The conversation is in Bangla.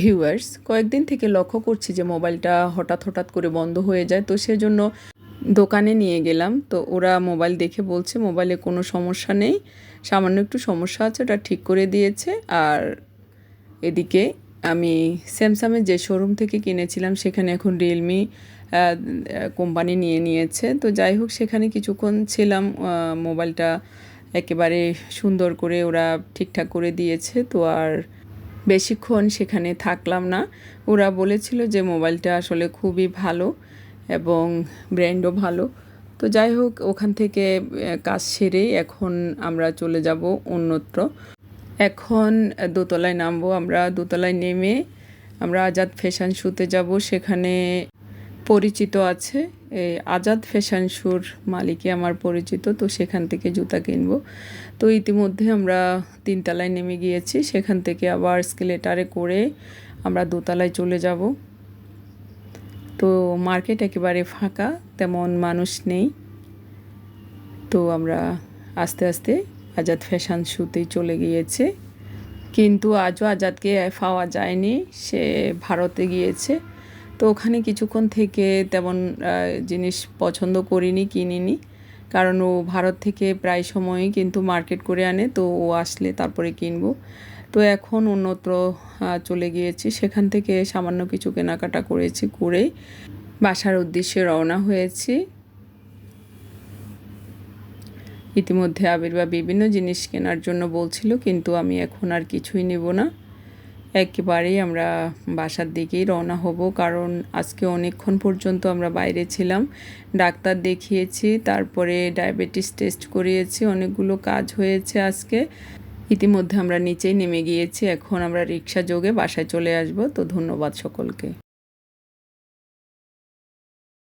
ভিউয়ার্স কয়েকদিন থেকে লক্ষ্য করছি যে মোবাইলটা হঠাৎ হঠাৎ করে বন্ধ হয়ে যায়, তো সেজন্য দোকানে নিয়ে গেলাম। তো ওরা মোবাইল দেখে বলছে, মোবাইলে কোনো সমস্যা নেই, সামান্য একটু সমস্যা আছে, ওটা ঠিক করে দিয়েছে। আর এদিকে আমি স্যামসাংয়ের যে শোরুম থেকে কিনেছিলাম, সেখানে এখন রিয়েলমি কোম্পানি নিয়ে নিয়েছে। তো যাই হোক, সেখানে কিছুক্ষণ ছিলাম মোবাইলটা একেবারে সুন্দর করে ওরা ঠিকঠাক করে দিয়েছে। তো আর বেশিক্ষণ সেখানে থাকলাম না। ওরা বলেছিল যে মোবাইলটা আসলে খুবই ভালো এবং ব্র্যান্ডও ভালো। তো যাই হোক, ওখান থেকে কাজ সেরে এখন আমরা চলে যাব অন্যত্র। এখন দোতলায় নামবো। আমরা দোতলায় নেমে আমরা আজাদ ফ্যাশন শুতে যাব। সেখানে পরিচিত আছে। এই আজাদ ফ্যাশন শুর মালিকই আমার পরিচিত, তো সেখান থেকে জুতা কিনবো। তো ইতিমধ্যে আমরা তিনতলায় নেমে গিয়েছি, সেখান থেকে আবার স্কেলেটারে করে আমরা দোতলায় চলে যাব। তো মার্কেট একেবারে ফাঁকা, তেমন মানুষ নেই। তো আমরা আস্তে আস্তে আজাদ ফ্যাশন শুতেই চলে গিয়েছে। কিন্তু আজও আজাদকে পাওয়া যায়নি, সে ভারতে গিয়েছে। তো ওখানে কিছুক্ষণ থেকে তেমন জিনিস পছন্দ করিনি, কিনিনি। কারণ ও ভারত থেকে প্রায় সময়ই কিন্তু মার্কেট করে আনে, তো ও আসলে তারপরে কিনবো। তো এখন অন্যত্র চলে গিয়েছি। সেখান থেকে সামান্য কিছু কেনাকাটা করেছি করে বাসার উদ্দেশ্যে রওনা হয়েছি। ইতিমধ্যে আবির্বা বিভিন্ন জিনিস কেনার জন্য বলছিল, কিন্তু আমি এখন আর কিছুই নেব না। একেবারেই আমরা বাসার দিকেই রওনা হব, কারণ আজকে অনেকক্ষণ পর্যন্ত আমরা বাইরে ছিলাম। ডাক্তার দেখিয়েছি, তারপরে ডায়াবেটিস টেস্ট করিয়েছি, অনেকগুলো কাজ হয়েছে আজকে। ইতিমধ্যে আমরা নিচেই নেমে গিয়েছি, এখন আমরা রিক্সা যোগে বাসায় চলে আসব, তো ধন্যবাদ সকলকে।